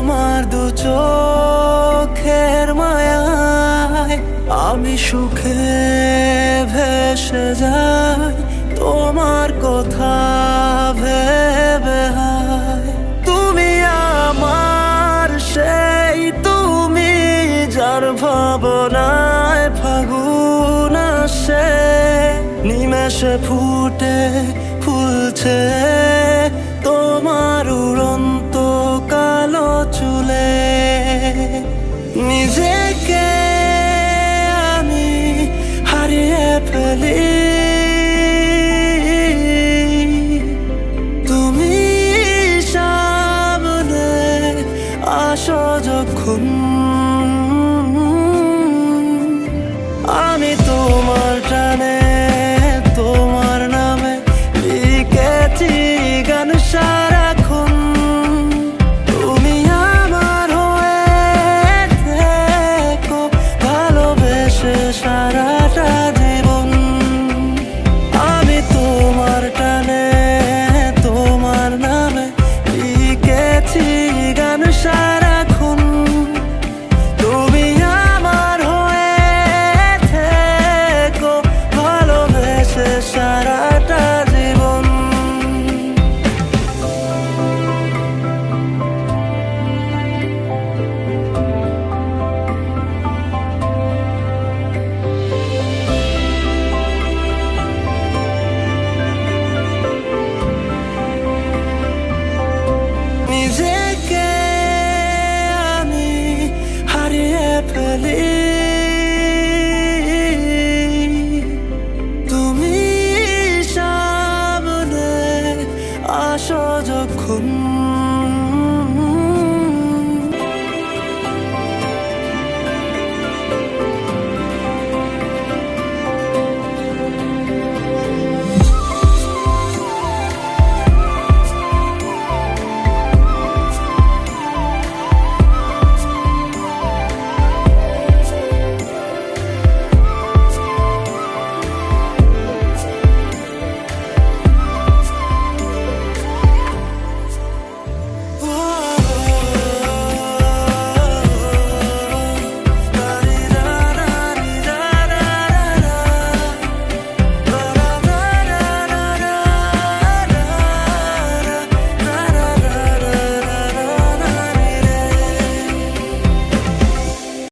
তোমার দু চোখের মায়ায় আমি সুখে ভেসে যাই, তোমার কথা ভেবে তুমি আমার, সেই তুমি যার ভাবনায় ফাগুন সে নিমেষে ফুটে ফুলছে Oh. 山。যখন